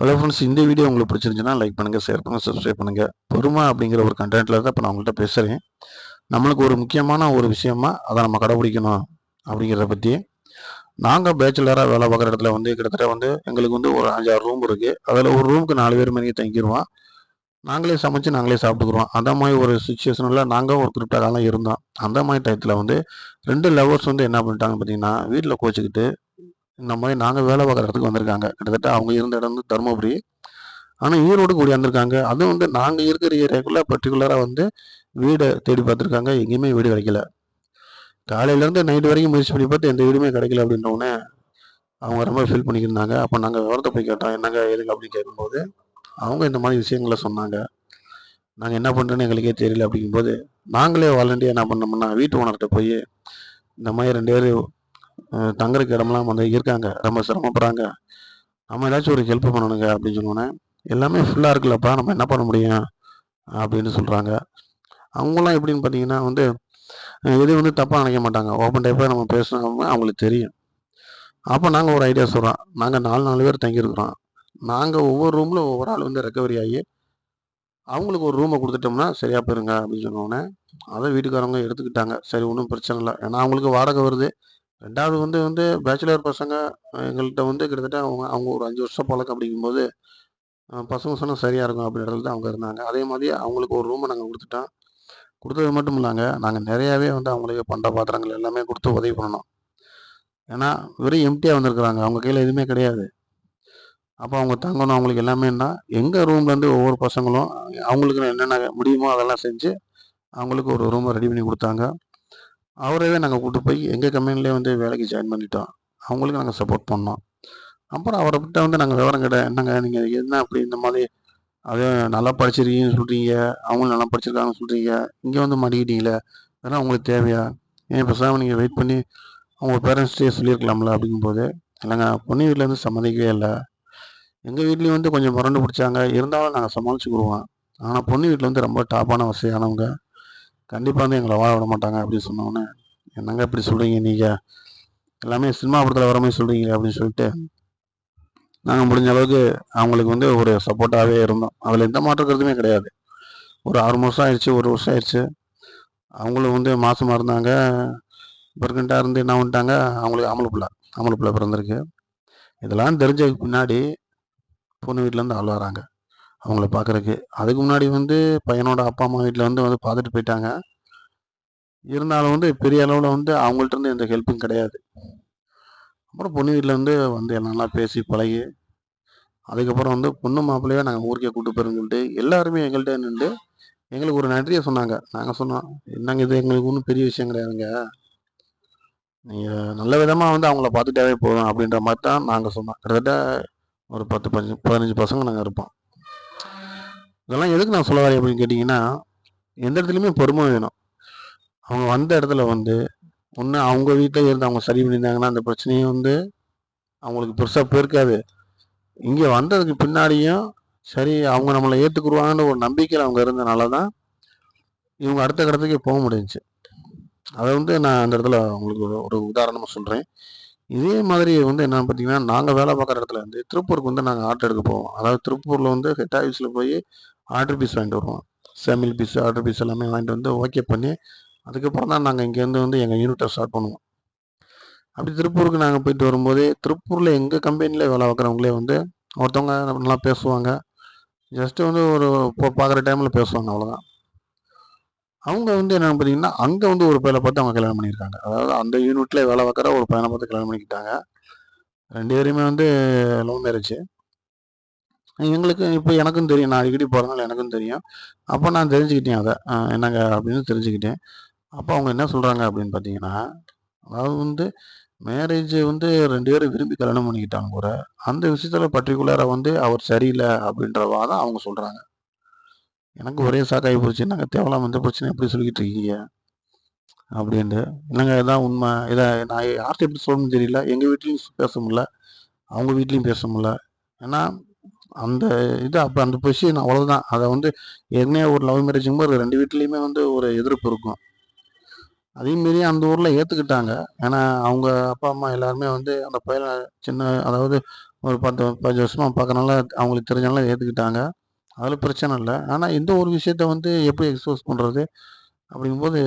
Hello friends இந்த video உங்களுக்கு பிடிச்சிருந்துச்சுன்னா லைக் பண்ணுங்கள் ஷேர் பண்ணுங்கள் சப்ஸ்கிரைப் பண்ணுங்கள் பொறுமை அப்படிங்கிற ஒரு கண்டென்ட்டில் தான் இப்போ நான் உங்கள்கிட்ட பேசுகிறேன் நம்மளுக்கு ஒரு முக்கியமான ஒரு விஷயமா அதை நம்ம கடைபிடிக்கணும் அப்படிங்கிறத பற்றி நாங்கள் பேச்சுலராக வேலை பார்க்குற இடத்துல வந்து கிட்டத்தட்ட வந்து எங்களுக்கு வந்து ஒரு அஞ்சாறு ரூம் இருக்குது அதில் ஒரு ரூமுக்கு நாலு பேர் மணிக்கு தங்கிடுவோம் நாங்களே சமைச்சு நாங்களே சாப்பிட்டுக்குறோம். அந்த மாதிரி ஒரு சுச்சுவேஷனில் நாங்கள் ஒரு குறிப்பிட்ட காலம் இருந்தோம். அந்த மாதிரி டயத்தில் வந்து ரெண்டு லவர்ஸ் வந்து என்ன பண்ணிட்டாங்க பார்த்தீங்கன்னா வீட்டில் கோச்சிக்கிட்டு இந்த மாதிரி நாங்கள் வேலை பார்க்குற இடத்துக்கு வந்திருக்காங்க. கிட்டத்தட்ட அவங்க இருந்த இடம் வந்து தருமபுரி. ஆனால் ஈரோடு கூடி வந்திருக்காங்க. அதுவும் வந்து நாங்கள் இருக்கிற ஏரியாக்குள்ளே பர்டிகுலராக வந்து வீடை தேடி பார்த்துருக்காங்க. எங்கேயுமே வீடு கிடைக்கல. காலையிலேருந்து நைட்டு வரைக்கும் முயற்சி பண்ணி பார்த்து எந்த வீடுமே கிடைக்கல அப்படின்றவுடனே அவங்க ரொம்ப ஃபீல் பண்ணிக்கிருந்தாங்க அப்போ நாங்கள் விவரத்தை போய் கேட்டோம். என்னங்க எதுக்கு அப்படின்னு கேட்கும்போது அவங்க இந்த மாதிரி விஷயங்களை சொன்னாங்க. நாங்கள் என்ன பண்ணுறோன்னு எங்களுக்கே தெரியல அப்படிங்கும்போது நாங்களே வாலண்டியாக என்ன பண்ணோம்னா வீட்டு ஓனர்கிட்ட போய் இந்த மாதிரி ரெண்டு பேர் தங்குறதுக்கு இடம்லாம் வந்து இருக்காங்க. ரொம்ப சிரமப்படுறாங்க. நம்ம ஏதாச்சும் ஒரு ஹெல்ப் பண்ணணுங்க அப்படின்னு சொன்னோன்னே எல்லாமே ஃபுல்லாக இருக்குல்லப்பா நம்ம என்ன பண்ண முடியும்? அப்படின்னு சொல்கிறாங்க அவங்களாம் எப்படின்னு பார்த்தீங்கன்னா வந்து எதுவும் வந்து தப்பாக நினைக்க மாட்டாங்க. ஓப்பன் டைப்பாக நம்ம பேசணும் அவங்களுக்கு தெரியும். அப்போ நாங்கள் ஒரு ஐடியா சொல்கிறோம் நாங்கள் நாலு நாலு பேர் தங்கியிருக்கிறோம். நாங்கள் ஒவ்வொரு ரூமில் ஒவ்வொரு ஆள் வந்து ரெக்கவரி ஆகி அவங்களுக்கு ஒரு ரூமை கொடுத்துட்டோம்னா சரியாக போயிருங்க அப்படின்னு சொன்னோடனே அதை வீட்டுக்காரவங்க எடுத்துக்கிட்டாங்க. சரி ஒன்றும் பிரச்சனை இல்லை. ஏன்னா அவங்களுக்கு வாடகை வருது. ரெண்டாவது வந்து வந்து பேச்சுலர் பசங்க எங்கள்கிட்ட வந்து கிட்டத்தட்ட அவங்க அவங்க ஒரு அஞ்சு வருஷம் பழக்கம் அப்படிங்கும்போது பசங்க சொன்னால் சரியாக இருக்கும் அப்படின்றது தான் அவங்க இருந்தாங்க. அதே மாதிரி அவங்களுக்கு ஒரு ரூமை நாங்கள் கொடுத்துட்டோம். கொடுத்தது மட்டும் இல்லாங்க நாங்கள் நிறையாவே வந்து அவங்களுக்கு பண்ட பாத்திரங்கள் எல்லாமே கொடுத்து உதவி பண்ணணும். ஏன்னா வெறும் எம்டியாக வந்திருக்கிறாங்க. அவங்க கையில் எதுவுமே கிடையாது. அப்போ அவங்க தங்கணும் அவங்களுக்கு எல்லாமேன்னா எங்கள் ரூம்லேருந்து ஒவ்வொரு பசங்களும் அவங்களுக்கு என்னென்ன முடியுமோ அதெல்லாம் செஞ்சு அவங்களுக்கு ஒரு ரூமை ரெடி பண்ணி கொடுத்தாங்க. அவரவே நாங்கள் கூட்டு போய் எங்கள் கம்பெனிலே வந்து வேலைக்கு ஜாயின் பண்ணிட்டோம். அவங்களுக்கு நாங்கள் சப்போர்ட் பண்ணோம். அப்புறம் அவரை கிட்ட வந்து நாங்கள் விவரம் கேட்டேன். என்னங்க நீங்கள் என்ன அப்படி இந்த மாதிரி அது நல்லா படிச்சிருக்கீங்கன்னு சொல்கிறீங்க அவங்களும் நல்லா படிச்சிருக்காங்கன்னு சொல்கிறீங்க இங்கே வந்து மாட்டிக்கிட்டீங்களே? அதெல்லாம் உங்களுக்கு தேவையா? ஏன் பேசாமல் நீங்கள் வெயிட் பண்ணி அவங்க பேரண்ட்ஸ்டே சொல்லியிருக்கலாம்ல அப்படிங்கும்போது இல்லைங்க பொண்ணு வீட்டிலேருந்து சம்மதிக்கவே இல்லை. எங்கள் வீட்லேயும் வந்து கொஞ்சம் முரண்டு பிடிச்சாங்க. இருந்தாலும் நாங்கள் சமாளிச்சுக்குருவோம் ஆனால் பொண்ணு வீட்டில் வந்து ரொம்ப டாப்பான வசதியானவங்க. கண்டிப்பாக வந்து எங்களை வாழ விட மாட்டாங்க அப்படின்னு சொன்னோன்னே என்னங்க இப்படி சொல்கிறீங்க நீங்கள் எல்லாமே சினிமா படத்தில் வர மாதிரி சொல்கிறீங்களே அப்படின்னு சொல்லிட்டு நாங்கள் முடிஞ்ச அளவுக்கு அவங்களுக்கு வந்து ஒரு சப்போர்ட்டாகவே இருந்தோம். அதில் எந்த மாற்று கருத்துமே கிடையாது. ஒரு ஆறு மாதம் ஆயிடுச்சு ஒரு வருஷம் ஆயிடுச்சு. அவங்களும் வந்து மாதமாக இருந்தாங்க. பிறகுண்டா இருந்து என்ன பண்ணிட்டாங்க? அவங்களுக்கு ஆம்பளை பிள்ளை ஆம்பளை பிள்ளை பிறந்திருக்கு. இதெல்லாம் தெரிஞ்சதுக்கு பின்னாடி பொண்ணு வீட்டிலேருந்து ஆள் வராங்க. அவங்கள பார்க்குறக்கு அதுக்கு முன்னாடி வந்து பையனோட அப்பா அம்மா வீட்டில் வந்து வந்து பார்த்துட்டு போயிட்டாங்க. இருந்தாலும் வந்து பெரிய அளவில் வந்து அவங்கள்ட்ட இருந்து எந்த ஹெல்ப்பும் கிடையாது. அப்புறம் பொண்ணு வீட்டில் வந்து வந்து எல்லாம் நல்லா பேசி பழகி அதுக்கப்புறம் வந்து பொண்ணு மாப்பிள்ளையே நாங்கள் ஊருக்கே கூட்டு போயிருன்னு சொல்லிட்டு எல்லாருமே எங்கள்கிட்ட நின்று எங்களுக்கு ஒரு நன்றியை சொன்னாங்க. நாங்கள் சொன்னோம் என்னங்க இது? எங்களுக்கு ஒன்றும் பெரிய விஷயம் கிடையாதுங்க. நீங்கள் நல்ல விதமாக வந்து அவங்கள பார்த்துட்டாவே போதும். அப்படின்ற மாதிரி தான் நாங்கள் சொன்னோம். கிட்டத்தட்ட ஒரு பத்து பதினஞ்சு பதினஞ்சு பசங்க நாங்கள் இருப்போம். இதெல்லாம் எதுக்கு நான் சொல்ல வரேன் அப்படின்னு கேட்டிங்கன்னா எந்த இடத்துலையுமே பொறுமை வேணும். அவங்க வந்த இடத்துல வந்து ஒன்று அவங்க வீட்டில் இருந்து அவங்க சரி பண்ணியிருந்தாங்கன்னா அந்த பிரச்சனையை வந்து அவங்களுக்கு பெருசாக போயிருக்காது. இங்கே வந்ததுக்கு பின்னாடியும் சரி அவங்க நம்மளை ஏற்றுக்குருவாங்கன்ற ஒரு நம்பிக்கையில் அவங்க இருந்தனால தான் இவங்க அடுத்த கடத்துக்கே போக முடிஞ்சுச்சு. அதை வந்து நான் அந்த இடத்துல உங்களுக்கு ஒரு ஒரு உதாரணமாக சொல்கிறேன் இதே மாதிரி வந்து என்னென்னு பார்த்தீங்கன்னா நாங்கள் வேலை பார்க்குற இடத்துல வந்து திருப்பூருக்கு வந்து நாங்கள் ஆட்டோ எடுக்க போவோம். அதாவது திருப்பூரில் வந்து ஹெட் ஆஃபீஸில் போய் ஆர்டர் பீஸ் வாங்கிட்டு வருவோம். சேமில் பீஸ் ஆர்டர் பீஸ் எல்லாமே வாங்கிட்டு வந்து ஓகே பண்ணி அதுக்கப்புறம் தான் நாங்கள் இங்கேருந்து வந்து எங்கள் யூனிட்டை ஸ்டார்ட் பண்ணுவோம். அப்படி திருப்பூருக்கு நாங்கள் போயிட்டு வரும்போதே திருப்பூரில் எங்கள் கம்பெனியில் வேலை பார்க்குறவங்களே வந்து ஒருத்தவங்க நல்லா பேசுவாங்க. ஜஸ்ட்டு வந்து ஒரு இப்போ பார்க்குற டைமில் பேசுவாங்க அவ்வளோதான் அவங்க வந்து என்ன பார்த்தீங்கன்னா அங்கே வந்து ஒரு பையனை பார்த்து அவங்க கல்யாணம் பண்ணியிருக்காங்க. அதாவது அந்த யூனிட்ல வேலை பார்க்குற ஒரு பையனை பார்த்து கல்யாணம் பண்ணிக்கிட்டாங்க. ரெண்டு பேருமே வந்து லவ் மேரேஜ் எங்களுக்கு இப்போ எனக்கும் தெரியும். நான் அடிக்கடி போகிறதுனால எனக்கும் தெரியும். அப்போ நான் தெரிஞ்சுக்கிட்டேன் அதை. என்னங்க அப்படின்னு தெரிஞ்சுக்கிட்டேன். அப்போ அவங்க என்ன சொல்கிறாங்க அப்படின்னு பார்த்தீங்கன்னா அதாவது வந்து மேரேஜ் வந்து ரெண்டு பேரும் விரும்பி கல்யாணம் பண்ணிக்கிட்டாங்க கூட அந்த விஷயத்தில் பர்டிகுலராக வந்து அவர் சரியில்லை அப்படின்றவா தான் அவங்க சொல்கிறாங்க எனக்கு ஒரே சாக்காகி போச்சு. நாங்கள் தேவலாம் வந்த பிரச்சனை எப்படி சொல்லிக்கிட்டு இருக்கீங்க? அப்படின்ட்டு. இல்லைங்க இதான் உண்மை? இதை நான் யார்கிட்ட எப்படி சொல்லணும்னு தெரியல. எங்கள் வீட்லேயும் பேச முடியல. அவங்க வீட்லேயும் பேச முடியல. ஏன்னா அந்த இது அப்போ அந்த பொசிஷன் அவ்வளோதான் அதை வந்து ஏற்கனவே ஒரு லவ் மேரேஜும் போது ரெண்டு வீட்லேயுமே வந்து ஒரு எதிர்ப்பு இருக்கும். அதேமாரி அந்த ஊரில் ஏற்றுக்கிட்டாங்க ஏன்னா அவங்க அப்பா அம்மா எல்லாருமே வந்து அந்த பையனை சின்ன அதாவது ஒரு பத்து பதினஞ்சு வருஷமாக பார்க்கறனால அவங்களுக்கு தெரிஞ்சனால ஏற்றுக்கிட்டாங்க அதில் பிரச்சனை இல்லை. ஆனால் இந்த ஒரு விஷயத்த வந்து எப்படி எக்ஸ்போஸ் பண்ணுறது அப்படிங்கும்போது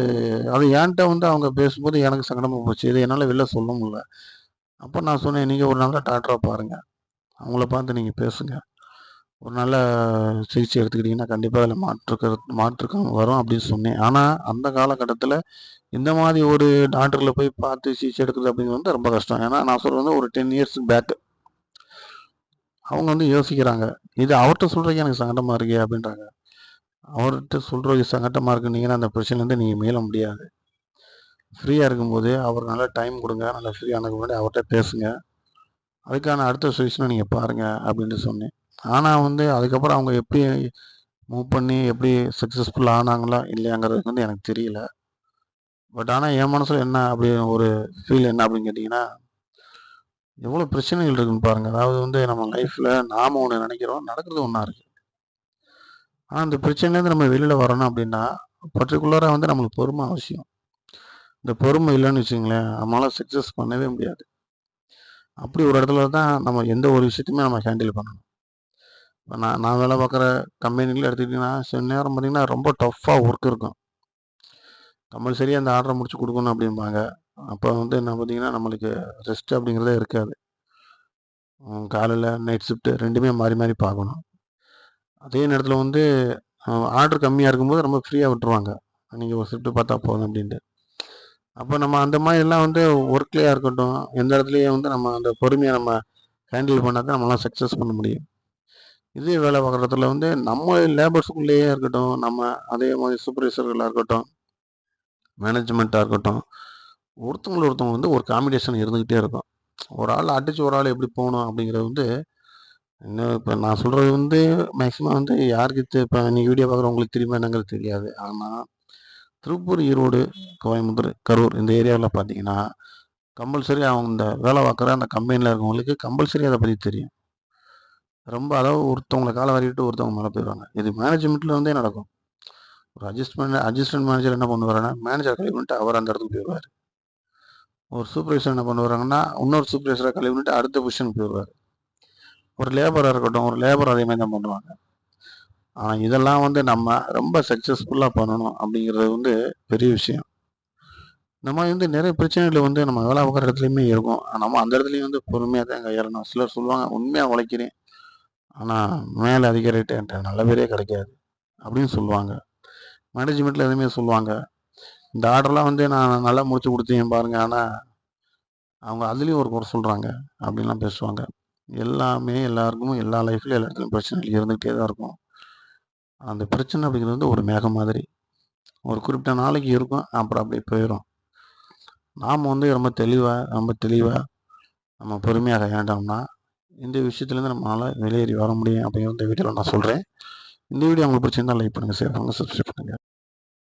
அது ஏன்ட்ட வந்து அவங்க பேசும்போது எனக்கு சங்கடமாக போச்சு. இது என்னால் வெளில சொல்ல முடியல. அப்போ நான் சொன்னேன், நீங்கள் ஒரு நல்ல டாக்டராக பாருங்கள் அவங்கள பார்த்து நீங்கள் பேசுங்கள் ஒரு நல்ல சிகிச்சை எடுத்துக்கிட்டிங்கன்னா கண்டிப்பாக அதில் மாற்று கருத்து மாற்றுக்கம் வரும்." அப்படின்னு சொன்னேன். ஆனால் அந்த காலகட்டத்தில் இந்த மாதிரி ஒரு டாக்டரில் போய் பார்த்து சிகிச்சை எடுக்கிறது அப்படிங்கிறது வந்து ரொம்ப கஷ்டம். ஏன்னா நான் சொல்கிறது வந்து ஒரு 10 இயர்ஸ் பேக்கு அவங்க வந்து யோசிக்கிறாங்க. "இது அவர்கிட்ட சொல்றதுக்கே எனக்கு சங்கடமாக இருக்கே!" அப்படின்றாங்க. அவர்கிட்ட சொல்கிறது சங்கடமாக இருக்குன்னீங்கன்னா, அந்த பிரச்சனைலேருந்து நீங்கள் மீள முடியாது. ஃப்ரீயாக இருக்கும்போது அவர் நல்லா டைம் கொடுங்க நல்லா ஃப்ரீயானதுக்கு முன்னாடி அவர்கிட்ட பேசுங்க. அதுக்கான அடுத்த சொல்யூஷனை நீங்கள் பாருங்கள் அப்படின்னு சொன்னேன். ஆனால் வந்து அதுக்கப்புறம் அவங்க எப்படி மூவ் பண்ணி எப்படி சக்ஸஸ்ஃபுல் ஆனாங்களா? இல்லையாங்கிறது வந்து எனக்கு தெரியல. பட் ஆனால் என் மனசில் என்ன அப்படி ஒரு ஃபீல் என்ன அப்படின்னு கேட்டிங்கன்னா எவ்வளோ பிரச்சனைகள் இருக்குன்னு பாருங்கள் அதாவது வந்து நம்ம லைஃப்பில் நாம் ஒன்று நினைக்கிறோம் நடக்கிறது ஒன்றா இருக்குது ஆனால் அந்த பிரச்சனையிலேருந்து நம்ம வெளியில் வரணும் அப்படின்னா, பர்டிகுலராக வந்து நம்மளுக்கு பொறுமை அவசியம். இந்த பொறுமை இல்லைன்னு வச்சுங்களேன் நம்மளால் சக்ஸஸ் பண்ணவே முடியாது. அப்படி ஒரு இடத்துல தான் நம்ம எந்த ஒரு விஷயத்தையுமே நம்ம ஹேண்டில் பண்ணணும். இப்போ நான் நான் வேலை பார்க்குற கம்பெனில எடுத்துக்கிட்டிங்கன்னா சில நேரம் பார்த்தீங்கன்னா, ரொம்ப டஃப்பாக ஒர்க் இருக்கும். கம்பல்சரியா அந்த ஆர்டரை முடிச்சு கொடுக்கணும் அப்படிம்பாங்க. அப்போ வந்து என்ன பார்த்தீங்கன்னா, நம்மளுக்கு ரெஸ்ட் அப்படிங்கிறதே இருக்காது. காலையில் நைட் ஷிஃப்ட்டு ரெண்டுமே மாறி மாறி பார்க்கணும். அதே நேரத்தில் வந்து ஆர்டர் கம்மியாக இருக்கும்போது ரொம்ப ஃப்ரீயாக விட்டுருவாங்க. நீங்கள் ஒரு ஷிஃப்ட்டு பார்த்தா போதும் அப்படின்ட்டு. அப்போ நம்ம அந்த மாதிரிலாம் வந்து ஒர்க்லேயே இருக்கட்டும், எந்த இடத்துலையும் வந்து நம்ம அந்த பொறுமையை நம்ம ஹேண்டில் பண்ணால் தான் நம்மளாம் சக்ஸஸ் பண்ண முடியும். இதே வேலை பார்க்குறதுல வந்து நம்ம லேபர்ஸுக்குள்ளேயே இருக்கட்டும், நம்ம அதே மாதிரி சூப்பர்வைசர்களாக இருக்கட்டும், மேனேஜ்மெண்ட்டாக இருக்கட்டும், ஒருத்தவங்கள ஒருத்தவங்க வந்து ஒரு காம்படிஷன் இருந்துக்கிட்டே இருக்கும். ஒரு ஆள் அடித்து ஒரு ஆள் எப்படி போகணும் அப்படிங்கிறது வந்து இன்னும் இப்போ நான் சொல்கிறது வந்து மேக்ஸிமம் வந்து யாருக்கு இப்போ நீ வீடியோ பார்க்குறவங்களுக்கு தெரியுமா என்னங்கிறது தெரியாது. ஆனால் திருப்பூர், ஈரோடு, கோயம்புத்தூர், கரூர் இந்த ஏரியாவில் பார்த்தீங்கன்னா, கம்பல்சரி அவங்க இந்த வேலை பார்க்குற அந்த கம்பெனியில் இருக்கவங்களுக்கு கம்பல்சரி அதை பற்றி தெரியும். ரொம்ப அளவு ஒருத்தவங்கள கால வாரிவிட்டு ஒருத்தவங்க மேலே போயிடுவாங்க இது மேனேஜ்மெண்ட்டில் இருந்தே நடக்கும். ஒரு அட்ஜஸ்ட்மெண்ட் அட்ஜஸ்டன்ட் மேனேஜர் என்ன பண்ணுவாருன்னா, மேனேஜர் கழிவு பண்ணிட்டு அவர் அந்த இடத்துக்கு போயிடுவார் ஒரு சூப்பர்வைசர் என்ன பண்ணுவாருங்கன்னா, இன்னொரு சூப்பர்வைசரை கழிவு பண்ணிட்டு அடுத்த பொசிஷனுக்கு போயிடுவார் ஒரு லேபராக இருக்கட்டும், ஒரு லேபர் அதே மாதிரி தான் பண்ணுவாங்க. ஆனால் இதெல்லாம் வந்து நம்ம ரொம்ப சக்ஸஸ்ஃபுல்லாக பண்ணணும் அப்படிங்கிறது வந்து பெரிய விஷயம். இந்த வந்து நிறைய பிரச்சனைகள் வந்து நம்ம வேலை பார்க்குற இடத்துலையுமே இருக்கும். நம்ம அந்த இடத்துலையும் வந்து பொறுமையாக தான் கையாளணும். சிலர் சொல்லுவாங்க, உண்மையாக உழைக்கிறேன். ஆனால் மேலே அதிகாரிட்ட என்கிட்ட நல்ல பேரே கிடைக்காது." அப்படின்னு சொல்லுவாங்க. மேனேஜ்மெண்ட்டில் எதுவுமே சொல்லுவாங்க. "இந்த ஆர்டர்லாம் வந்து நான் நல்லா முடிச்சு கொடுத்தேன் பாருங்க. ஆனால் அவங்க அதுலேயும் ஒரு குறை சொல்கிறாங்க அப்படின்லாம் பேசுவாங்க. எல்லாமே எல்லாருக்கும் எல்லா லைஃப்லையும் எல்லா இடத்துலையும் பிரச்சனைகள் இருந்துகிட்டே தான் இருக்கும். அந்த பிரச்சனை அப்படிங்கிறது வந்து ஒரு மேகம் மாதிரி. ஒரு குறிப்பிட்ட நாளைக்கு இருக்கும். அப்புறம் அப்படியே போயிடும் நாம் வந்து ரொம்ப தெளிவாக ரொம்ப தெளிவாக நம்ம பொறுமையாக கையாண்டோம்னா, இந்த விஷயத்துலேருந்து நம்மளால் வெளியேறி வர முடியும் அப்படிங்கிறத இந்த வீடியோல நான் சொல்கிறேன் இந்த வீடியோ உங்களுக்கு பிடிச்சிருந்தால் லைக் பண்ணுங்கள் ஷேர் பண்ணுங்க, சப்ஸ்கிரைப் பண்ணுங்கள்